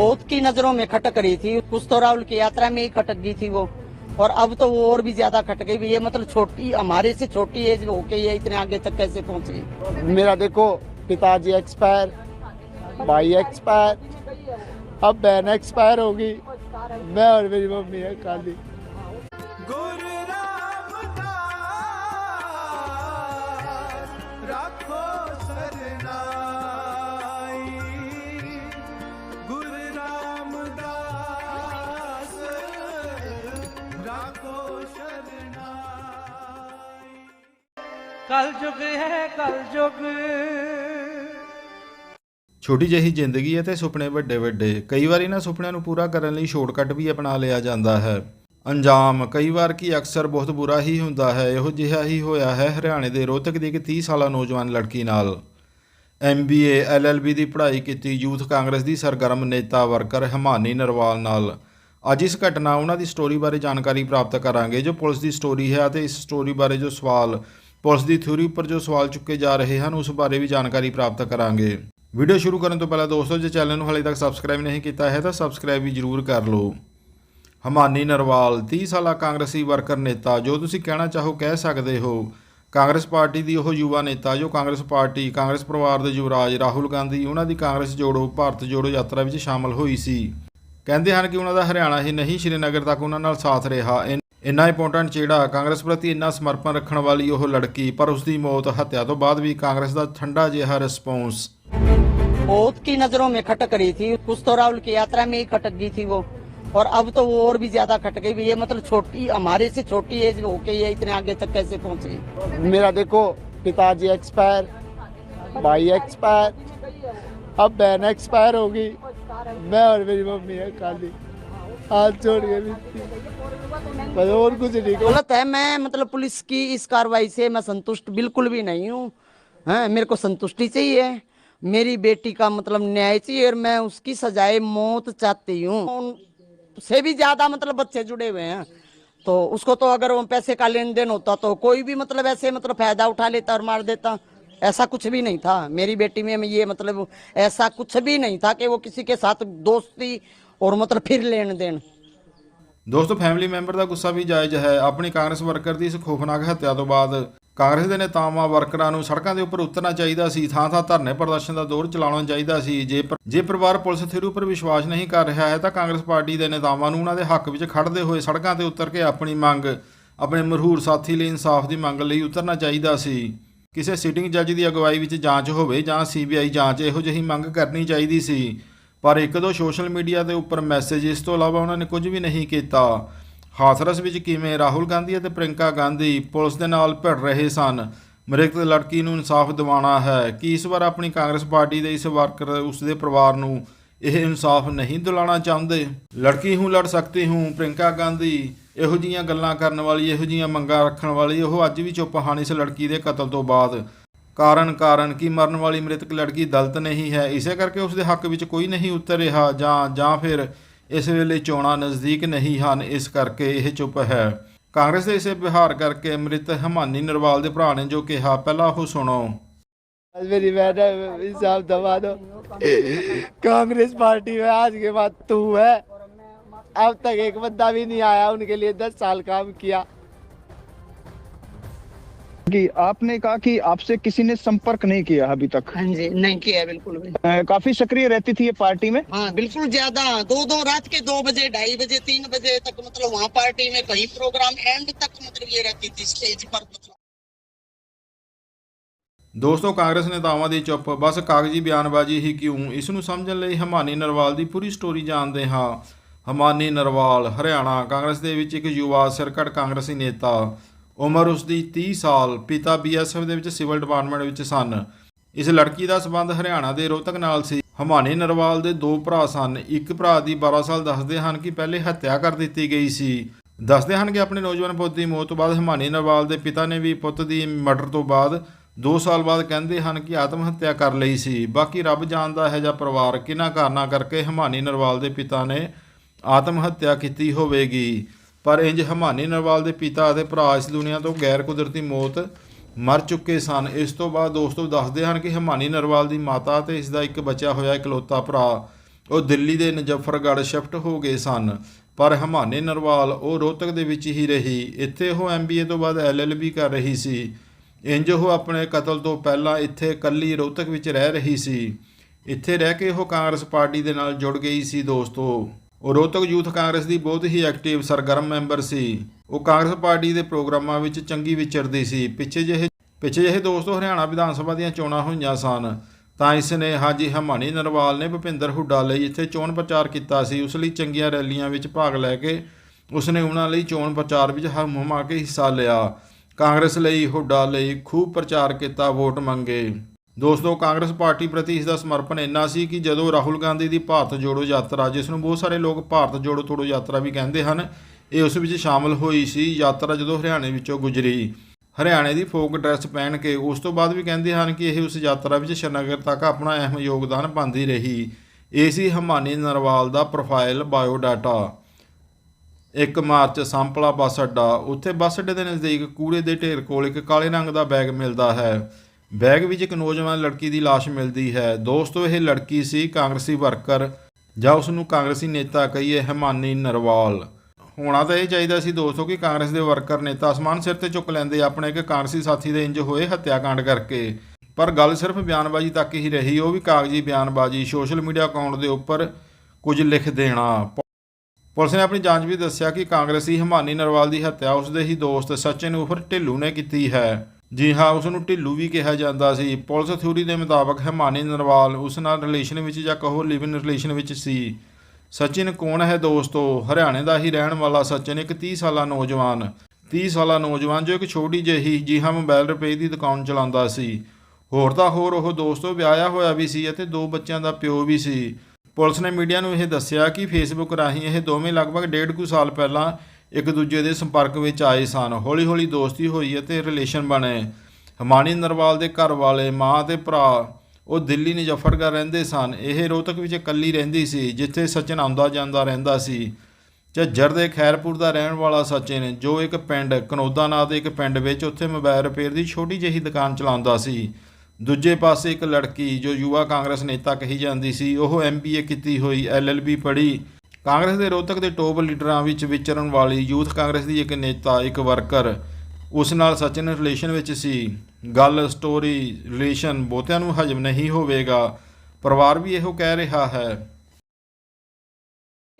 बहुत की नज़रों में खटक रही थी। कुछ तो राहुल की यात्रा में ही खटक गई थी वो। और अब तो वो और भी ज़्यादा खटक गई। ये मतलब छोटी हमारे से छोटी एज में होके ये इतने आगे तक कैसे पहुँची मेरा देखो पिताजी एक्सपायर भाई एक्सपायर अब बहन एक्सपायर होगी। मैं और मेरी मम्मी है खाली। ਕਲ ਯੁਗ ਹੈ, ਕਲ ਯੁਗ ਛੋਟੀ ਜਿਹੀ ਜ਼ਿੰਦਗੀ ਹੈ ਤੇ ਸੁਪਨੇ ਵੱਡੇ ਵੱਡੇ। ਕਈ ਵਾਰ ਇਹਨਾਂ ਸੁਪਨਿਆਂ ਨੂੰ ਪੂਰਾ ਕਰਨ ਲਈ ਸ਼ਾਰਟਕਟ ਵੀ ਅਪਣਾ ਲਿਆ ਜਾਂਦਾ ਹੈ। ਅੰਜਾਮ, ਕਈ ਵਾਰ ਕੀ ਅਕਸਰ ਬਹੁਤ ਬੁਰਾ ਹੀ ਹੁੰਦਾ ਹੈ। ਇਹੋ ਜਿਹਾ ਹੀ ਹੋਇਆ ਹੈ ਹਰਿਆਣੇ ਦੇ ਰੋਹਤਕ ਦੀ ਇੱਕ 30 ਸਾਲਾ ਨੌਜਵਾਨ ਲੜਕੀ ਨਾਲ। MBA LLB ਦੀ ਪੜ੍ਹਾਈ ਕੀਤੀ, ਯੂਥ ਕਾਂਗਰਸ ਦੀ ਸਰਗਰਮ ਨੇਤਾ ਵਰਕਰ ਹਮਾਨੀ ਨਰਵਾਲ ਨਾਲ। ਅੱਜ ਇਸ ਘਟਨਾ, ਉਹਨਾਂ ਦੀ ਸਟੋਰੀ ਬਾਰੇ ਜਾਣਕਾਰੀ ਪ੍ਰਾਪਤ ਕਰਾਂਗੇ। ਜੋ ਪੁਲਿਸ ਦੀ ਸਟੋਰੀ ਹੈ ਅਤੇ ਇਸ ਸਟੋਰੀ ਬਾਰੇ ਜੋ ਸਵਾਲ ਪੁਲਿਸ ਦੀ ਥਿਊਰੀ ਉੱਪਰ ਜੋ ਸਵਾਲ ਚੁੱਕੇ ਜਾ ਰਹੇ ਹਨ, ਉਸ ਬਾਰੇ ਵੀ ਜਾਣਕਾਰੀ ਪ੍ਰਾਪਤ ਕਰਾਂਗੇ। ਵੀਡੀਓ ਸ਼ੁਰੂ ਕਰਨ ਤੋਂ ਪਹਿਲਾਂ ਦੋਸਤੋ, ਜੇ ਚੈਨਲ ਨੂੰ ਹਾਲੇ ਤੱਕ ਸਬਸਕ੍ਰਾਈਬ ਨਹੀਂ ਕੀਤਾ ਹੈ, ਤਾਂ ਸਬਸਕ੍ਰਾਈਬ ਵੀ ਜਰੂਰ ਕਰ ਲਓ। ਹਮਾਨੀ ਨਰਵਾਲ 30 ਸਾਲਾ ਕਾਂਗਰਸੀ ਵਰਕਰ ਨੇਤਾ, ਜੋ ਤੁਸੀਂ ਕਹਿਣਾ ਚਾਹੋ ਕਹਿ ਸਕਦੇ ਹੋ। ਕਾਂਗਰਸ ਪਾਰਟੀ ਦੀ ਉਹ ਯੁਵਾ ਨੇਤਾ, ਜੋ ਕਾਂਗਰਸ ਪਾਰਟੀ, ਕਾਂਗਰਸ ਪਰਿਵਾਰ ਦੇ ਯੁਵਰਾਜ ਰਾਹੁਲ ਗਾਂਧੀ, ਉਹਨਾਂ ਦੀ ਕਾਂਗਰਸ ਜੋੜੋ, ਭਾਰਤ ਜੋੜੋ ਯਾਤਰਾ ਵਿੱਚ ਸ਼ਾਮਲ ਹੋਈ ਸੀ। ਕਹਿੰਦੇ ਹਨ ਕਿ ਉਹਨਾਂ ਦਾ ਹਰਿਆਣਾ ਹੀ ਨਹੀਂ, ਸ਼੍ਰੀਨਗਰ ਤੱਕ ਉਹਨਾਂ ਨਾਲ ਸਾਥ ਰਿਹਾ। ਇਨ- ਇੰਨਾ ਇੰਪੋਰਟੈਂਟ ਜਿਹੜਾ ਕਾਂਗਰਸ ਪ੍ਰਤੀ ਇੰਨਾ ਸਮਰਪਣ ਰੱਖਣ ਵਾਲੀ ਉਹ ਲੜਕੀ ਪਰ ਉਸ ਦੀ ਮੌਤ ਹੱਤਿਆ ਤੋਂ ਬਾਅਦ ਵੀ ਕਾਂਗਰਸ ਦਾ ਠੰਡਾ ਜਿਹਾ ਰਿਸਪੌਂਸ बहुत की नजरों में खटक रही थी कुछ तो राहुल की यात्रा में ही खटक गई थी वो और अब तो वो और भी ज्यादा खटक गई ये मतलब छोटी हमारे से छोटी एज में होके ये इतने आगे तक कैसे पहुंची मेरा देखो पिताजी एक्सपायर भाई एक्सपायर अब बहन एक्सपायर होगी मैं और मेरी मम्मी है खाली हाथ जोड़ के भी और कुछ नहीं गलत है, मैं मतलब पुलिस की इस कार्रवाई से मैं संतुष्ट बिल्कुल भी नहीं हूँ। हैं, मेरे को संतुष्टि चाहिए। मेरी बेटी का मतलब न्याय चाहिए और मैं उसकी सजाए मौत चाहती हूँ। से भी ज़्यादा मतलब बच्चे जुड़े हुए हैं। तो उसको तो अगर वो पैसे का लेन देन होता तो कोई भी मतलब ऐसे मतलब फ़ायदा उठा लेता और मार देता। ऐसा कुछ भी नहीं था। मेरी बेटी में ये मतलब ऐसा कुछ भी नहीं था कि वो किसी के साथ दोस्ती और मतलब फिर लेन देन ਦੋਸਤੋ ਫੈਮਿਲੀ ਮੈਂਬਰ ਦਾ ਗੁੱਸਾ ਵੀ ਜਾਇਜ਼ ਹੈ। ਆਪਣੀ ਕਾਂਗਰਸ ਵਰਕਰ ਦੀ ਇਸ ਖੋਫਨਾਕ ਹੱਤਿਆ ਤੋਂ ਬਾਅਦ ਕਾਂਗਰਸ ਦੇ ਨੇਤਾਵਾਂ ਵਰਕਰਾਂ ਨੂੰ ਸੜਕਾਂ ਦੇ ਉੱਪਰ ਉਤਰਨਾ ਚਾਹੀਦਾ ਸੀ ਥਾਂ ਥਾਂ ਧਰਨੇ ਪ੍ਰਦਰਸ਼ਨ ਦਾ ਦੌਰ ਚਲਾਉਣਾ ਚਾਹੀਦਾ ਸੀ। ਜੇ ਪਰ- ਜੇ ਪਰਿਵਾਰ ਪੁਲਿਸ ਥਿਊਰੀ ਉੱਪਰ ਵਿਸ਼ਵਾਸ ਨਹੀਂ ਕਰ ਰਿਹਾ ਹੈ, ਤਾਂ ਕਾਂਗਰਸ ਪਾਰਟੀ ਦੇ ਨੇਤਾਵਾਂ ਨੂੰ ਉਹਨਾਂ ਦੇ ਹੱਕ ਵਿੱਚ ਖੜਦੇ ਹੋਏ ਸੜਕਾਂ ਤੇ ਉਤਰ ਕੇ ਆਪਣੀ ਮੰਗ, ਆਪਣੇ ਮਰਹੂਰ ਸਾਥੀ ਲਈ ਇਨਸਾਫ ਦੀ ਮੰਗ ਲਈ ਉਤਰਨਾ ਚਾਹੀਦਾ ਸੀ। ਕਿਸੇ ਸਿਟਿੰਗ ਜੱਜ ਦੀ ਅਗਵਾਈ ਵਿੱਚ ਜਾਂਚ ਹੋਵੇ ਜਾਂ ਸੀਬੀਆਈ ਜਾਂਚ, ਇਹੋ ਜਿਹੀ ਮੰਗ ਕਰਨੀ ਚਾਹੀਦੀ ਸੀ। ਪਰ ਇੱਕ ਦੋ ਸੋਸ਼ਲ ਮੀਡੀਆ ਦੇ ਉੱਪਰ ਮੈਸੇਜ ਇਸ ਤੋਂ ਇਲਾਵਾ ਉਹਨਾਂ ਨੇ ਕੁਝ ਵੀ ਨਹੀਂ ਕੀਤਾ। ਹਾਥਰਸ ਵਿੱਚ ਕਿਵੇਂ ਰਾਹੁਲ ਗਾਂਧੀ ਅਤੇ ਪ੍ਰਿੰਕਾ ਗਾਂਧੀ ਪੁਲਿਸ ਦੇ ਨਾਲ ਭਿੜ ਰਹੇ ਸਨ? ਮ੍ਰਿਤਕ ਲੜਕੀ ਨੂੰ ਇਨਸਾਫ ਦਿਵਾਉਣਾ ਹੈ। ਕਿ ਇਸ ਵਾਰ ਆਪਣੀ ਕਾਂਗਰਸ ਪਾਰਟੀ ਦੇ ਇਸ ਵਰਕਰ ਉਸ ਦੇ ਪਰਿਵਾਰ ਨੂੰ ਇਹ ਇਨਸਾਫ ਨਹੀਂ ਦਿਲਾਉਣਾ ਚਾਹੁੰਦੇ? ਲੜਕੀ ਹੂੰ ਲੜ ਸਕਤੀ ਹੂੰ ਪ੍ਰਿੰਕਾ ਗਾਂਧੀ ਇਹੋ ਜੀਆਂ ਗੱਲਾਂ ਕਰਨ ਵਾਲੀ, ਇਹੋ ਜੀਆਂ ਮੰਗਾਂ ਰੱਖਣ ਵਾਲੀ, ਉਹ ਅੱਜ ਵੀ ਚੁੱਪ ਹਨ ਇਸ ਲੜਕੀ ਦੇ ਕਤਲ ਤੋਂ ਬਾਅਦ। ਕਾਰਨ ਕਾਰਨ ਕਿ ਮਰਨ ਵਾਲੀ ਮ੍ਰਿਤਕ ਲੜਕੀ ਦਲਿਤ ਨਹੀਂ ਹੈ ਇਸੇ ਕਰਕੇ ਉਸ ਦੇ ਹੱਕ ਵਿੱਚ ਕੋਈ ਨਹੀਂ ਉਤਰ ਰਿਹਾ ਜਾਂ ਜਾਂ ਫਿਰ ਇਸ ਵੇਲੇ ਚੋਣਾਂ ਨਜ਼ਦੀਕ ਨਹੀਂ ਹਨ ਇਸ ਕਰਕੇ ਇਹ ਚੁੱਪ ਹੈ ਕਾਂਗਰਸ ਦੇ ਇਸੇ ਵਿਹਾਰ ਕਰਕੇ ਮ੍ਰਿਤ ਹਮਾਨੀ ਨਰਵਾਲ ਦੇ ਭਰਾ ਨੇ ਜੋ ਕਿਹਾ ਪਹਿਲਾਂ ਉਹ ਸੁਣੋ बस मेरी बहन है इंसाफ दबा दो कांग्रेस पार्टी में आज के बाद तू है अब तक एक बंदा भी नहीं आया उनके लिए दस साल काम किया कि आपने कहा कि आपसे किसी ने संपर्क नहीं किया अभी तक हाँ जी नहीं किया बिल्कुल भी अ, काफी सक्रिय रहती थी ये पार्टी में हाँ बिल्कुल ज्यादा दो दो रात के दो बजे ढाई बजे तीन बजे तक मतलब वहाँ पार्टी में कहीं प्रोग्राम एंड तक मतलब ये रहती थी स्टेज पर मतलब ਦੋਸਤੋ ਕਾਂਗਰਸ ਨੇਤਾਵਾਂ ਦੀ ਚੁੱਪ ਬਸ ਕਾਗਜ਼ੀ ਬਿਆਨਬਾਜ਼ੀ ਹੀ ਕਿਉਂ ਇਸ ਨੂੰ ਸਮਝਣ ਲਈ ਹਮਾਨੀ ਨਰਵਾਲ ਦੀ ਪੂਰੀ ਸਟੋਰੀ ਜਾਣਦੇ ਹਾਂ ਹਮਾਨੀ ਨਰਵਾਲ ਹਰਿਆਣਾ ਕਾਂਗਰਸ ਦੇ ਵਿੱਚ ਇੱਕ ਯੁਵਾ ਸਿਰਕੜ ਕਾਂਗਰਸੀ ਨੇਤਾ ਉਮਰ ਉਸ ਦੀ 30 ਸਾਲ, ਪਿਤਾ ਬੀਐਸਐਫ ਦੇ ਵਿੱਚ ਸਿਵਲ ਡਿਪਾਰਟਮੈਂਟ ਵਿੱਚ ਸਨ। ਇਸ ਲੜਕੀ ਦਾ ਸਬੰਧ ਹਰਿਆਣਾ ਦੇ ਰੋਹਤਕ ਨਾਲ ਸੀ। ਹਮਾਨੀ ਨਰਵਾਲ ਦੇ ਦੋ ਭਰਾ ਸਨ। ਇੱਕ ਭਰਾ ਦੀ 12 ਸਾਲ ਦੱਸਦੇ ਹਨ ਕਿ ਪਹਿਲੇ ਹੱਤਿਆ ਕਰ ਦਿੱਤੀ ਗਈ ਸੀ। ਦੱਸਦੇ ਹਨ ਕਿ ਆਪਣੇ ਨੌਜਵਾਨ ਪੁੱਤ ਦੀ ਮੌਤ ਤੋਂ ਬਾਅਦ ਹਮਾਨੀ ਨਰਵਾਲ ਦੇ ਪਿਤਾ ਨੇ ਵੀ ਪੁੱਤ ਦੀ ਮਰਡਰ ਤੋਂ ਬਾਅਦ 2 ਸਾਲ ਬਾਅਦ ਕਹਿੰਦੇ ਹਨ ਕਿ ਆਤਮ ਹੱਤਿਆ ਕਰ ਲਈ ਸੀ। ਬਾਕੀ ਰੱਬ ਜਾਣਦਾ ਹੈ ਜਾਂ ਪਰਿਵਾਰ ਕਿਹਨਾਂ ਕਾਰਨਾਂ ਕਰਕੇ ਹਮਾਨੀ ਨਰਵਾਲ ਦੇ ਪਿਤਾ ਨੇ ਆਤਮ ਹੱਤਿਆ ਕੀਤੀ ਹੋਵੇਗੀ। ਪਰ ਇੰਜ ਹਮਾਨੀ ਨਰਵਾਲ ਦੇ ਪਿਤਾ ਅਤੇ ਭਰਾ ਇਸ ਦੁਨੀਆ ਤੋਂ ਗੈਰ ਕੁਦਰਤੀ ਮੌਤ ਮਰ ਚੁੱਕੇ ਸਨ। ਇਸ ਤੋਂ ਬਾਅਦ ਦੋਸਤੋ ਦੱਸਦੇ ਹਨ ਕਿ ਹਮਾਨੀ ਨਰਵਾਲ ਦੀ ਮਾਤਾ ਤੇ ਇਸ ਦਾ ਇੱਕ ਬਚਿਆ ਹੋਇਆ ਇਕਲੌਤਾ ਭਰਾ, ਉਹ ਦਿੱਲੀ ਦੇ ਨਜਫਰਗੜ੍ਹ ਸ਼ਿਫਟ ਹੋ ਗਏ ਸਨ। ਪਰ ਹਮਾਨੇ ਨਰਵਾਲ ਉਹ ਰੋਹਤਕ ਦੇ ਵਿੱਚ ਹੀ ਰਹੀ। ਇੱਥੇ ਉਹ ਐਮਬੀਏ ਤੋਂ ਬਾਅਦ ਐਲਐਲਬੀ ਕਰ ਰਹੀ ਸੀ। ਇੰਜ ਉਹ ਆਪਣੇ ਕਤਲ ਤੋਂ ਪਹਿਲਾਂ ਇੱਥੇ ਇਕੱਲੀ ਰੋਹਤਕ ਵਿੱਚ ਰਹਿ ਰਹੀ ਸੀ। ਇੱਥੇ ਰਹਿ ਕੇ ਉਹ ਕਾਂਗਰਸ ਪਾਰਟੀ ਦੇ ਨਾਲ ਜੁੜ ਗਈ ਸੀ ਦੋਸਤੋ। ਉਹ ਰੋਹਤਕ ਯੂਥ ਕਾਂਗਰਸ ਦੀ ਬਹੁਤ ਹੀ ਐਕਟਿਵ ਸਰਗਰਮ ਮੈਂਬਰ ਸੀ। ਉਹ ਕਾਂਗਰਸ ਪਾਰਟੀ ਦੇ ਪ੍ਰੋਗਰਾਮਾਂ ਵਿੱਚ ਚੰਗੀ ਵਿਚਰਦੀ ਸੀ। ਪਿੱਛੇ ਜਿਹੇ ਪਿੱਛੇ ਜਿਹੇ ਦੋਸਤੋ, ਹਰਿਆਣਾ ਵਿਧਾਨ ਸਭਾ ਦੀਆਂ ਚੋਣਾਂ ਹੋਈਆਂ ਸਨ। ਤਾਂ ਇਸ ਨੇ ਹਾਜੀ ਹਮਾਨੀ ਨਰਵਾਲ ਨੇ ਭੁਪਿੰਦਰ ਹੁੱਡਾ ਲਈ ਇੱਥੇ ਚੋਣ ਪ੍ਰਚਾਰ ਕੀਤਾ ਸੀ। ਉਸ ਲਈ ਚੰਗੀਆਂ ਰੈਲੀਆਂ ਵਿੱਚ ਭਾਗ ਲੈ ਕੇ ਉਸ ਨੇ ਉਹਨਾਂ ਲਈ ਚੋਣ ਪ੍ਰਚਾਰ ਵਿੱਚ ਹਮ ਹੁਮਾ ਕੇ ਹਿੱਸਾ ਲਿਆ। ਕਾਂਗਰਸ ਲਈ ਹੁੱਡਾ ਲਈ ਖੂਬ ਪ੍ਰਚਾਰ ਕੀਤਾ, ਵੋਟ ਮੰਗੇ। ਦੋਸਤੋ, ਕਾਂਗਰਸ ਪਾਰਟੀ ਪ੍ਰਤੀ ਇਸ ਦਾ ਸਮਰਪਣ ਇੰਨਾ ਸੀ ਕਿ ਜਦੋਂ ਰਾਹੁਲ ਗਾਂਧੀ ਦੀ ਭਾਰਤ ਜੋੜੋ ਯਾਤਰਾ, ਜਿਸ ਨੂੰ ਬਹੁਤ ਸਾਰੇ ਲੋਕ ਭਾਰਤ ਜੋੜੋ ਤੋੜੋ ਯਾਤਰਾ ਵੀ ਕਹਿੰਦੇ ਹਨ, ਇਹ ਉਸ ਵਿੱਚ ਸ਼ਾਮਲ ਹੋਈ ਸੀ। ਯਾਤਰਾ ਜਦੋਂ ਹਰਿਆਣੇ ਵਿੱਚੋਂ ਗੁਜ਼ਰੀ। ਹਰਿਆਣੇ ਦੀ ਫੋਕ ਡਰੈਸ ਪਹਿਨ ਕੇ ਉਸ ਤੋਂ ਬਾਅਦ ਵੀ ਕਹਿੰਦੇ ਹਨ ਕਿ ਇਹ ਉਸ ਯਾਤਰਾ ਵਿੱਚ ਸ਼੍ਰੀਨਗਰ ਤੱਕ ਆਪਣਾ ਅਹਿਮ ਯੋਗਦਾਨ ਪਾਉਂਦੀ ਰਹੀ। ਇਹ ਸੀ ਹਮਾਨੀ ਨਰਵਾਲ ਦਾ ਪ੍ਰੋਫਾਈਲ ਬਾਇਓਡਾਟਾ। 1 ਮਾਰਚ ਸੰਪਲਾ ਬੱਸ ਅੱਡਾ। ਉੱਥੇ ਬੱਸ ਅੱਡੇ ਦੇ ਨਜ਼ਦੀਕ ਕੂੜੇ ਦੇ ਢੇਰ ਕੋਲ ਇੱਕ ਕਾਲੇ ਰੰਗ ਦਾ ਬੈਗ ਮਿਲਦਾ ਹੈ। ਬੈਗ ਵਿੱਚ ਇੱਕ ਨੌਜਵਾਨ ਲੜਕੀ ਦੀ ਲਾਸ਼ ਮਿਲਦੀ ਹੈ। ਦੋਸਤੋ ਇਹ ਲੜਕੀ ਸੀ, ਕਾਂਗਰਸੀ ਵਰਕਰ, ਜਾਂ ਉਸ ਨੂੰ ਕਾਂਗਰਸੀ ਨੇਤਾ ਕਹੀਏ ਹਮਾਨੀ ਨਰਵਾਲ। ਹੋਣਾ ਤਾਂ ਇਹ ਚਾਹੀਦਾ ਸੀ ਦੋਸਤੋ ਕਿ ਕਾਂਗਰਸ ਦੇ ਵਰਕਰ ਨੇਤਾ ਅਸਮਾਨ ਸਿਰ ਤੇ ਚੁੱਕ ਲੈਂਦੇ ਆਪਣੇ ਇੱਕ ਕਾਂਗਰਸੀ ਸਾਥੀ ਦੇ ਇੰਜ ਹੋਏ ਹੱਤਿਆਕਾਂਡ ਕਰਕੇ। ਪਰ ਗੱਲ ਸਿਰਫ ਬਿਆਨਬਾਜ਼ੀ ਤੱਕ ਹੀ ਰਹੀ, ਉਹ ਵੀ ਕਾਗਜ਼ੀ ਬਿਆਨਬਾਜ਼ੀ, ਸੋਸ਼ਲ ਮੀਡੀਆ ਅਕਾਊਂਟ ਦੇ ਉੱਪਰ ਕੁਝ ਲਿਖ ਦੇਣਾ। ਪੁਲਿਸ ਨੇ ਆਪਣੀ ਜਾਂਚ ਵਿੱਚ ਦੱਸਿਆ ਕਿ ਕਾਂਗਰਸੀ ਹਮਾਨੀ ਨਰਵਾਲ ਦੀ ਹੱਤਿਆ ਉਸ ਦੇ ਹੀ ਦੋਸਤ ਸਚਿਨ ਉਫਰ ਢਿੱਲੂ ਨੇ ਕੀਤੀ ਹੈ। ਜੀ ਹਾਂ ਉਸ ਨੂੰ ਢਿੱਲੂ ਵੀ ਕਿਹਾ ਜਾਂਦਾ ਸੀ। ਪੁਲਿਸ ਥਿਊਰੀ ਦੇ ਮੁਤਾਬਕ ਹਮਾਨੀ ਨਰਵਾਲ ਉਸ ਨਾਲ ਰਿਲੇਸ਼ਨ ਵਿੱਚ ਜਾਂ ਕਹੋ ਲਿਵ ਇਨ ਰਿਲੇਸ਼ਨ ਵਿੱਚ ਸੀ। ਸਚਿਨ ਕੌਣ ਹੈ ਦੋਸਤੋ? ਹਰਿਆਣੇ ਦਾ ਹੀ ਰਹਿਣ ਵਾਲਾ ਸਚਿਨ, ਇੱਕ 30 ਸਾਲਾ ਨੌਜਵਾਨ। 30 ਸਾਲਾ ਨੌਜਵਾਨ ਜੋ ਇੱਕ ਛੋਟੀ ਜਿਹੀ, ਜੀ ਹਾਂ ਮੋਬਾਈਲ ਰਿਪੇਅਰ ਦੀ ਦੁਕਾਨ ਚਲਾਉਂਦਾ ਸੀ। ਹੋਰ ਤਾਂ ਹੋਰ ਉਹ ਦੋਸਤੋ ਵਿਆਹਿਆ ਹੋਇਆ ਵੀ ਸੀ ਅਤੇ ਦੋ ਬੱਚਿਆਂ ਦਾ ਪਿਓ ਵੀ ਸੀ। ਪੁਲਿਸ ਨੇ ਮੀਡੀਆ ਨੂੰ ਇਹ ਦੱਸਿਆ ਕਿ ਫੇਸਬੁੱਕ ਰਾਹੀਂ ਇਹ ਦੋਵੇਂ ਲਗਭਗ ਡੇਢ ਕੁ ਸਾਲ ਪਹਿਲਾਂ ਇੱਕ ਦੂਜੇ ਦੇ ਸੰਪਰਕ ਵਿੱਚ ਆਏ ਸਨ। ਹੌਲੀ-ਹੌਲੀ ਦੋਸਤੀ ਹੋਈ ਅਤੇ ਰਿਲੇਸ਼ਨ ਬਣੇ। ਹਮਾਨੀ ਨਰਵਾਲ ਦੇ ਘਰ ਵਾਲੇ ਮਾਂ ਤੇ ਭਰਾ, ਉਹ ਦਿੱਲੀ ਨਜਫਰਗੜ੍ਹ ਰਹਿੰਦੇ ਸਨ। ਇਹ ਰੋਹਤਕ ਵਿੱਚ ਇਕੱਲੀ ਰਹਿੰਦੀ ਸੀ, ਜਿੱਥੇ ਸਚਿਨ ਆਉਂਦਾ ਜਾਂਦਾ ਰਹਿੰਦਾ ਸੀ। ਝੱਜਰ ਦੇ ਖੈਰਪੁਰ ਦਾ ਰਹਿਣ ਵਾਲਾ ਸਚਿਨ, ਜੋ ਇੱਕ ਪਿੰਡ, ਕਨੌਦਾ ਨਾਂ ਦੇ ਇੱਕ ਪਿੰਡ ਵਿੱਚ ਉੱਥੇ ਮੋਬਾਈਲ ਰਿਪੇਅਰ ਦੀ ਛੋਟੀ ਜਿਹੀ ਦੁਕਾਨ ਚਲਾਉਂਦਾ ਸੀ। ਦੂਜੇ ਪਾਸੇ ਇੱਕ ਲੜਕੀ, ਜੋ ਯੁਵਾ ਕਾਂਗਰਸ ਨੇਤਾ ਕਹੀ ਜਾਂਦੀ ਸੀ, ਉਹ ਐਮਬੀਏ ਕੀਤੀ ਹੋਈ ਐਲਐਲਬੀ ਪੜ੍ਹੀ। ਕਾਂਗਰਸ ਦੇ ਰੋਹਤਕ ਦੇ ਟੋਪ ਲੀਡਰਾਂ ਵਿੱਚ ਵਿਚਰਨ ਵਾਲੀ ਯੂਥ ਕਾਂਗਰਸ ਦੀ ਇੱਕ ਨੇਤਾ ਇੱਕ ਵਰਕਰ ਉਸ ਨਾਲ ਸਚਿਨ ਰਿਲੇਸ਼ਨ ਵਿੱਚ ਸੀ ਗੱਲ ਸਟੋਰੀ ਰਿਲੇਸ਼ਨ ਬਹੁਤਿਆਂ ਨੂੰ ਹਜਮ ਨਹੀਂ ਹੋਵੇਗਾ ਪਰਿਵਾਰ ਵੀ ਇਹੋ ਕਹਿ ਰਿਹਾ ਹੈ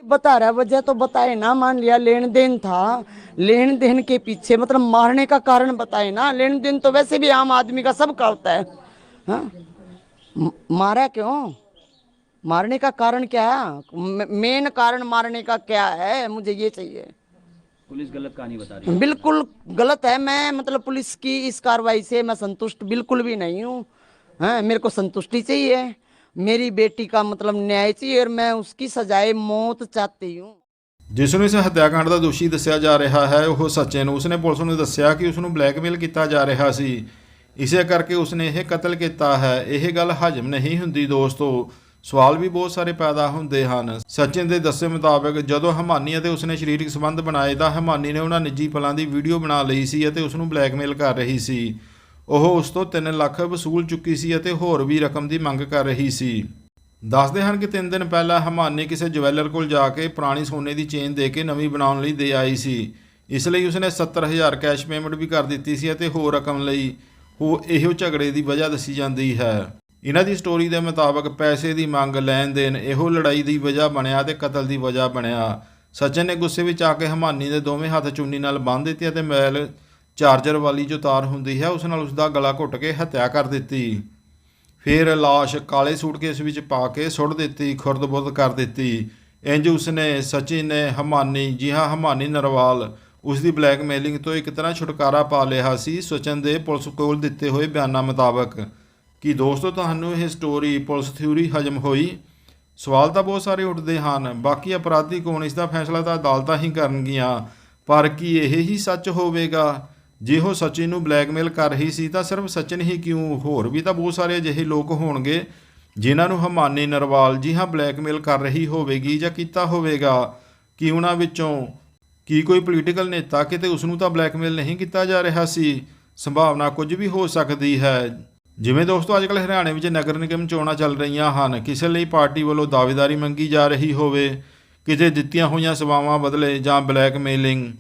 बता रहा है वजह तो बताए ना मान लिया लेन देन था लेन देन के पीछे मतलब मारने का कारण बताए ना लेन देन तो वैसे भी आम आदमी का सबका होता है हाँ? म- मारा क्यों मारने का कारण क्या है मेन कारण मारने का क्या है मुझे ये चाहिए पुलिस गलत कहानी बता रही है बिल्कुल गलत है मैं मतलब पुलिस की इस कार्रवाई से मैं संतुष्ट बिल्कुल भी नहीं हूँ हाँ मेरे को संतुष्टि चाहिए मेरी बेटी का मतलब न्याय चाहिए और मैं उसकी सजाए मौत चाहती हूँ ਜਿਸ ਨੂੰ ਇਸ ਹੱਤਿਆਕਾਂਡ ਦਾ ਦੋਸ਼ੀ ਦੱਸਿਆ ਜਾ ਰਿਹਾ ਹੈ ਉਹ ਸਚਿਨ ਉਸਨੇ ਪੁਲਿਸ ਨੂੰ ਦੱਸਿਆ ਕਿ ਉਸ ਨੂੰ ਬਲੈਕਮੇਲ ਕੀਤਾ ਜਾ ਰਿਹਾ ਸੀ ਇਸੇ ਕਰਕੇ ਉਸਨੇ ਇਹ ਕਤਲ ਕੀਤਾ ਹੈ ਇਹ ਗੱਲ ਹਜਮ ਨਹੀਂ ਹੁੰਦੀ ਦੋਸਤੋ ਸਵਾਲ ਵੀ ਬਹੁਤ ਸਾਰੇ ਪੈਦਾ ਹੁੰਦੇ ਹਨ। ਸਚਿਨ ਦੇ ਦੱਸੇ ਮੁਤਾਬਕ, ਜਦੋਂ ਹਮਾਨੀ ਅਤੇ ਉਸਨੇ ਸਰੀਰਕ ਸੰਬੰਧ ਬਣਾਏ ਤਾਂ ਹਮਾਨੀ ਨੇ ਉਹਨਾਂ ਨਿੱਜੀ ਪਲਾਂ ਦੀ ਵੀਡੀਓ ਬਣਾ ਲਈ ਸੀ ਅਤੇ ਉਸ ਨੂੰ ਬਲੈਕਮੇਲ ਕਰ ਰਹੀ ਸੀ। ਉਹ ਉਸ ਤੋਂ 3 ਲੱਖ ਵਸੂਲ ਚੁੱਕੀ ਸੀ ਅਤੇ ਹੋਰ ਵੀ ਰਕਮ ਦੀ ਮੰਗ ਕਰ ਰਹੀ ਸੀ। ਦੱਸਦੇ ਹਨ ਕਿ 3 ਦਿਨ ਪਹਿਲਾਂ ਹਮਾਨੀ ਕਿਸੇ ਜਵੈਲਰ ਕੋਲ ਜਾ ਕੇ ਪੁਰਾਣੀ ਸੋਨੇ ਦੀ ਚੇਨ ਦੇ ਕੇ ਨਵੀਂ ਬਣਾਉਣ ਲਈ ਦੇ ਆਈ ਸੀ। ਇਸ ਲਈ ਉਸਨੇ 70000 ਕੈਸ਼ ਪੇਮੈਂਟ ਵੀ ਕਰ ਦਿੱਤੀ ਸੀ ਅਤੇ ਹੋਰ ਰਕਮ ਲਈ। ਉਹ ਇਹੋ ਝਗੜੇ ਦੀ ਵਜ੍ਹਾ ਦੱਸੀ ਜਾਂਦੀ ਹੈ। ਇਹਨਾਂ ਦੀ ਸਟੋਰੀ ਦੇ ਮੁਤਾਬਕ ਪੈਸੇ ਦੀ ਮੰਗ, ਲੈਣ ਦੇਣ ਇਹੋ ਲੜਾਈ ਦੀ ਵਜ੍ਹਾ ਬਣਿਆ ਤੇ ਕਤਲ ਦੀ ਵਜ੍ਹਾ ਬਣਿਆ। ਸਚਿਨ ਨੇ ਗੁੱਸੇ ਵਿੱਚ ਆ ਕੇ ਹਮਾਨੀ ਦੇ ਦੋਵੇਂ ਹੱਥ ਚੁੰਨੀ ਨਾਲ ਬੰਨ੍ਹ ਦਿੱਤੇ ਅਤੇ ਮੈਲ ਚਾਰਜਰ ਵਾਲੀ ਜੋ ਤਾਰ ਹੁੰਦੀ ਹੈ, ਉਸ ਨਾਲ ਉਸ ਦਾ ਗਲਾ ਘੁੱਟ ਕੇ ਹੱਤਿਆ ਕਰ ਦਿੱਤੀ। ਫਿਰ ਲਾਸ਼ ਕਾਲੇ ਸੂਟਕੇਸ ਵਿੱਚ ਪਾ ਕੇ ਸੁੱਟ ਦਿੱਤੀ, ਖੁਰਦ-ਬੁਰਦ ਕਰ ਦਿੱਤੀ। ਇੰਜ ਉਸਨੇ ਸਚਿਨ ਨੇ ਹਮਾਨੀ, ਜੀ ਹਾਂ, ਹਮਾਨੀ ਨਰਵਾਲ ਉਸ ਦੀ ਬਲੈਕਮੇਲਿੰਗ ਤੋਂ ਇੱਕ ਤਰ੍ਹਾਂ ਛੁਟਕਾਰਾ ਪਾ ਲਿਆ ਸੀ ਸਚਿਨ ਦੇ ਪੁਲਿਸ ਕੋਲ ਦਿੱਤੇ ਹੋਏ ਬਿਆਨਾਂ ਮੁਤਾਬਕ। ਕਿ ਦੋਸਤੋ, ਤੁਹਾਨੂੰ ਇਹ ਸਟੋਰੀ ਪੁਲਿਸ ਥਿਊਰੀ ਹਜਮ ਹੋਈ। ਸਵਾਲ ਤਾਂ ਬਹੁਤ ਸਾਰੇ ਉੱਠਦੇ ਹਨ। ਬਾਕੀ ਅਪਰਾਧੀ ਕੌਣ, ਇਸ ਦਾ ਫੈਸਲਾ ਤਾਂ ਅਦਾਲਤਾਂ ਹੀ ਕਰਨਗੀਆਂ। ਪਰ ਕੀ ਇਹ ਹੀ ਸੱਚ ਹੋਵੇਗਾ? ਜੇ ਉਹ ਸਚਿਨ ਨੂੰ ਬਲੈਕਮੇਲ ਕਰ ਰਹੀ ਸੀ, ਤਾਂ ਸਿਰਫ ਸਚਿਨ ਹੀ ਕਿਉਂ? ਹੋਰ ਵੀ ਤਾਂ ਬਹੁਤ ਸਾਰੇ ਅਜਿਹੇ ਲੋਕ ਹੋਣਗੇ, ਜਿਨ੍ਹਾਂ ਨੂੰ ਹਮਾਨੀ ਨਰਵਾਲ ਜੀ ਹਾਂ ਬਲੈਕਮੇਲ ਕਰ ਰਹੀ ਹੋਵੇਗੀ ਜਾਂ ਕੀਤਾ ਹੋਵੇਗਾ। ਕਿ ਉਹਨਾਂ ਵਿੱਚੋਂ ਕੀ ਕੋਈ ਪੋਲੀਟੀਕਲ ਨੇਤਾ ਕਿਤੇ ਉਸ ਨੂੰ ਤਾਂ ਬਲੈਕਮੇਲ ਨਹੀਂ ਕੀਤਾ ਜਾ ਰਿਹਾ ਸੀ? ਸੰਭਾਵਨਾ ਕੁਝ ਵੀ ਹੋ ਸਕਦੀ ਹੈ। ਜਿਵੇਂ ਦੋਸਤੋ ਅੱਜਕੱਲ ਹਰਿਆਣੇ ਵਿੱਚ ਨਗਰ ਨਿਗਮ ਚੋਣਾਂ ਚੱਲ ਰਹੀਆਂ ਹਨ। ਕਿਸੇ ਲਈ ਪਾਰਟੀ ਵੱਲੋਂ ਦਾਅਵੇਦਾਰੀ ਮੰਗੀ ਜਾ ਰਹੀ ਹੋਵੇ ਕਿਤੇ ਦਿੱਤੀਆਂ ਹੋਈਆਂ ਸੇਵਾਵਾਂ ਬਦਲੇ ਜਾਂ ਬਲੈਕਮੇਲਿੰਗ।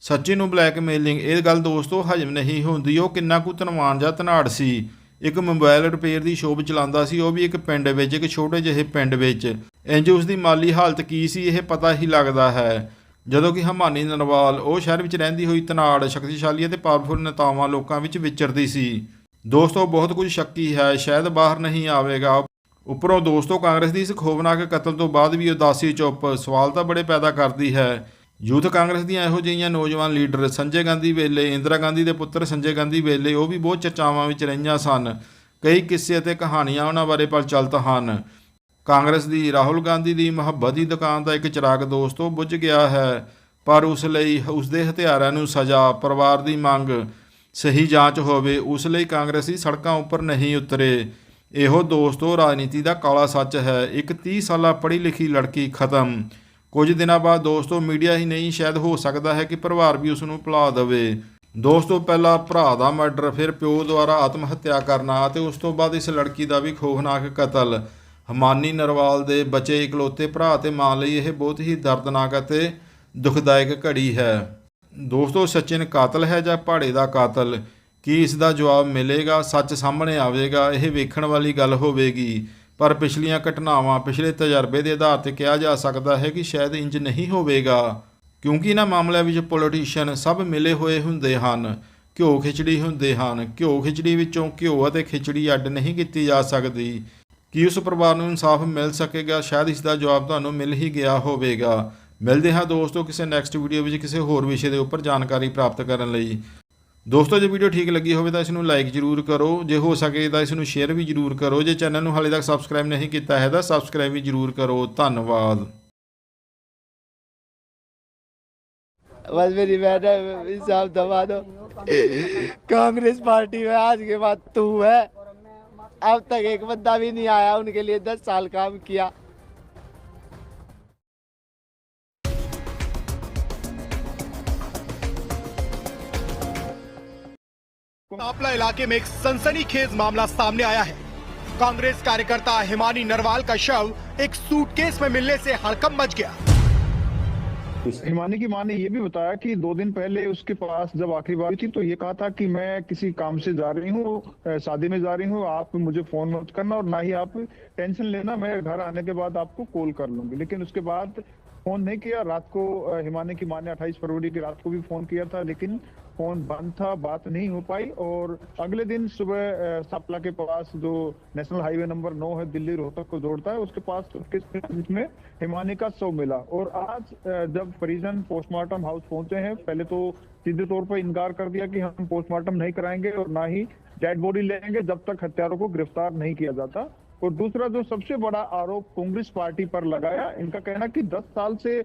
ਸੱਚੀ ਨੂੰ ਬਲੈਕਮੇਲਿੰਗ, ਇਹ ਗੱਲ ਦੋਸਤੋ ਹਜਮ ਨਹੀਂ ਹੁੰਦੀ। ਉਹ ਕਿੰਨਾ ਕੁ ਧਨਵਾਨ ਜਾਂ ਧਨਾੜ ਸੀ। ਇੱਕ ਮੋਬਾਈਲ ਰਿਪੇਅਰ ਦੀ ਸ਼ੋਪ ਚਲਾਉਂਦਾ ਸੀ, ਉਹ ਵੀ ਇੱਕ ਪਿੰਡ ਵਿੱਚ, ਇੱਕ ਛੋਟੇ ਜਿਹੇ ਪਿੰਡ ਵਿੱਚ। ਇੰਜ ਉਸ ਦੀ ਮਾਲੀ ਹਾਲਤ ਕੀ ਸੀ, ਇਹ ਪਤਾ ਹੀ ਲੱਗਦਾ ਹੈ। ਜਦੋਂ ਕਿ ਹਮਾਨੀ ਨਰਵਾਲ, ਉਹ ਸ਼ਹਿਰ ਵਿੱਚ ਰਹਿੰਦੀ ਹੋਈ ਧਨਾੜ, ਸ਼ਕਤੀਸ਼ਾਲੀ ਅਤੇ ਪਾਵਰਫੁਲ ਨੇਤਾਵਾਂ ਲੋਕਾਂ ਵਿੱਚ ਵਿਚਰਦੀ ਸੀ। ਦੋਸਤੋ, ਬਹੁਤ ਕੁਝ ਸ਼ੱਕੀ ਹੈ, ਸ਼ਾਇਦ ਬਾਹਰ ਨਹੀਂ ਆਵੇਗਾ। ਉੱਪਰੋਂ ਦੋਸਤੋ, ਕਾਂਗਰਸ ਦੀ ਇਸ ਖੋਫਨਾਕ ਕਤਲ ਤੋਂ ਬਾਅਦ ਵੀ ਉਦਾਸੀ ਚੁੱਪ, ਸਵਾਲ ਤਾਂ ਬੜੇ ਪੈਦਾ ਕਰਦੀ ਹੈ। ਯੂਥ ਕਾਂਗਰਸ ਦੀਆਂ ਇਹੋ ਜਿਹੀਆਂ ਨੌਜਵਾਨ ਲੀਡਰ, ਸੰਜੇ ਗਾਂਧੀ ਵੇਲੇ, ਇੰਦਰਾ ਗਾਂਧੀ ਦੇ ਪੁੱਤਰ ਸੰਜੇ ਗਾਂਧੀ ਵੇਲੇ, ਉਹ ਵੀ ਬਹੁਤ ਚਰਚਾਵਾਂ ਵਿੱਚ ਰਹੀਆਂ ਸਨ। ਕਈ ਕਿੱਸੇ ਅਤੇ ਕਹਾਣੀਆਂ ਉਹਨਾਂ ਬਾਰੇ ਪ੍ਰਚਲਿਤ ਹਨ। ਕਾਂਗਰਸ ਦੀ ਰਾਹੁਲ ਗਾਂਧੀ ਦੀ ਮੁਹੱਬਤ ਦੀ ਦੁਕਾਨ ਦਾ ਇੱਕ ਚਿਰਾਗ ਦੋਸਤੋ, ਬੁੱਝ ਗਿਆ ਹੈ। ਪਰ ਉਸ ਲਈ, ਉਸ ਦੇ ਹਥਿਆਰਾਂ ਨੂੰ ਸਜ਼ਾ, ਪਰਿਵਾਰ ਦੀ ਮੰਗ ਸਹੀ ਜਾਂਚ ਹੋਵੇ, ਉਸ ਲਈ ਕਾਂਗਰਸੀ ਸੜਕਾਂ ਉੱਪਰ ਨਹੀਂ ਉਤਰੇ। ਇਹੋ ਦੋਸਤੋ ਰਾਜਨੀਤੀ ਦਾ ਕਾਲਾ ਸੱਚ ਹੈ। ਇੱਕ 30 ਸਾਲਾ ਪੜ੍ਹੀ ਲਿਖੀ ਲੜਕੀ ਖਤਮ। ਕੁਝ ਦਿਨਾਂ ਬਾਅਦ ਦੋਸਤੋ, ਮੀਡੀਆ ਹੀ ਨਹੀਂ, ਸ਼ਾਇਦ ਹੋ ਸਕਦਾ ਹੈ ਕਿ ਪਰਿਵਾਰ ਵੀ ਉਸ ਨੂੰ ਭੁਲਾ ਦੇਵੇ। ਦੋਸਤੋ, ਪਹਿਲਾ ਭਰਾ ਦਾ ਮਰਡਰ, ਫਿਰ ਪਿਓ ਦੁਆਰਾ ਆਤਮ ਹੱਤਿਆ ਕਰਨਾ ਅਤੇ ਉਸ ਤੋਂ ਬਾਅਦ ਇਸ ਲੜਕੀ ਦਾ ਵੀ ਖੋਫਨਾਕ ਕਤਲ। ਹਮਾਨੀ ਨਰਵਾਲ ਦੇ ਬਚੇ ਇਕਲੌਤੇ ਭਰਾ ਤੇ ਮਾਂ ਲਈ ਇਹ ਬਹੁਤ ਹੀ ਦਰਦਨਾਕ ਅਤੇ ਦੁਖਦਾਇਕ ਘੜੀ ਹੈ। ਦੋਸਤੋ, ਸਚਿਨ ਕਾਤਲ ਹੈ ਜਾਂ ਪਹਾੜੇ ਦਾ ਕਾਤਲ? ਕੀ ਇਸ ਦਾ ਜਵਾਬ ਮਿਲੇਗਾ? ਸੱਚ ਸਾਹਮਣੇ ਆਵੇਗਾ, ਇਹ ਵੇਖਣ ਵਾਲੀ ਗੱਲ ਹੋਵੇਗੀ। ਪਰ ਪਿਛਲੀਆਂ ਘਟਨਾਵਾਂ ਪਿਛਲੇ ਤਜਰਬੇ ਦੇ ਆਧਾਰ ਤੇ ਕਿਹਾ ਜਾ ਸਕਦਾ ਹੈ ਕਿ ਸ਼ਾਇਦ ਇੰਜ ਨਹੀਂ ਹੋਵੇਗਾ। ਕਿਉਂਕਿ ਇਹਨਾਂ ਮਾਮਲਿਆਂ ਵਿੱਚ ਪੋਲੀਟੀਸ਼ੀਅਨ ਸਭ ਮਿਲੇ ਹੋਏ ਹੁੰਦੇ ਹਨ। ਘਿਓ ਖਿਚੜੀ ਹੁੰਦੇ ਹਨ। ਘਿਓ ਖਿਚੜੀ ਵਿੱਚੋਂ ਘਿਓ ਅਤੇ ਖਿਚੜੀ ਅੱਡ ਨਹੀਂ ਕੀਤੀ ਜਾ ਸਕਦੀ। ਕਿ ਉਸ ਪਰਿਵਾਰ ਨੂੰ ਇਨਸਾਫ ਮਿਲ ਸਕੇਗਾ? ਸ਼ਾਇਦ ਇਸ ਦਾ ਜਵਾਬ ਤੁਹਾਨੂੰ ਮਿਲ ਹੀ ਗਿਆ ਹੋਵੇਗਾ। ਮਿਲਦੇ ਹਾਂ ਦੋਸਤੋ ਕਿਸੇ ਨੈਕਸਟ ਵੀਡੀਓ ਵਿੱਚ ਕਿਸੇ ਹੋਰ ਵਿਸ਼ੇ ਦੇ ਉੱਪਰ ਜਾਣਕਾਰੀ ਪ੍ਰਾਪਤ ਕਰਨ ਲਈ ਦੋਸਤੋ ਜੇ ਵੀਡੀਓ ਠੀਕ ਲੱਗੀ ਹੋਵੇ ਤਾਂ ਇਸ ਨੂੰ ਲਾਈਕ ਜ਼ਰੂਰ ਕਰੋ ਜੇ ਹੋ ਸਕੇ ਤਾਂ ਇਸ ਨੂੰ ਸ਼ੇਅਰ ਵੀ ਜ਼ਰੂਰ ਕਰੋ ਜੇ ਚੈਨਲ ਨੂੰ ਹਾਲੇ ਤੱਕ ਸਬਸਕ੍ਰਾਈਬ ਨਹੀਂ ਕੀਤਾ ਹੈ ਤਾਂ ਸਬਸਕ੍ਰਾਈਬ ਵੀ ਜ਼ਰੂਰ ਕਰੋ ਧੰਨਵਾਦ बस मेरी मैडम हिसाब दबा दो कांग्रेस पार्टी में आज के बाद तू है अब तक एक बंदा भी नहीं आया उनके लिए दस साल काम किया आपला इलाके में एक सनसनीखेज मामला सामने आया है। कांग्रेस कार्यकर्ता हिमानी नरवाल का शव एक सूटकेस में मिलने से हड़कंप मच गया। हिमानी की माँ ने ये भी बताया कि दो दिन पहले उसके पास जब आखिरी बार थी तो ये कहा था कि मैं किसी काम से जा रही हूँ शादी में जा रही हूँ, आप मुझे फ़ोन मत करना और ना ही आप टेंशन लेना, मैं घर आने के बाद आपको कॉल कर लूँगी। लेकिन उसके बाद फ़ोन नहीं किया। रात को हिमानी की माँ ने 28 फरवरी की रात को भी फ़ोन किया था, लेकिन फ़ोन बंद था, बात नहीं हो पाई और अगले दिन सुबह सापला के पास जो नेशनल हाईवे नंबर नौ है, दिल्ली रोहतक को जोड़ता है, उसके पास उसमें हिमानी का शव मिला। और आज जब परिजन पोस्टमार्टम हाउस पहुँचे हैं, पहले तो सीधे तौर पर इनकार कर दिया कि हम पोस्टमार्टम नहीं कराएँगे और ना ही डेड बॉडी लेंगे जब तक हत्यारों को गिरफ़्तार नहीं किया जाता। और दूसरा जो सबसे बड़ा आरोप कांग्रेस पार्टी पर लगाया इनका कहना कि 10 साल से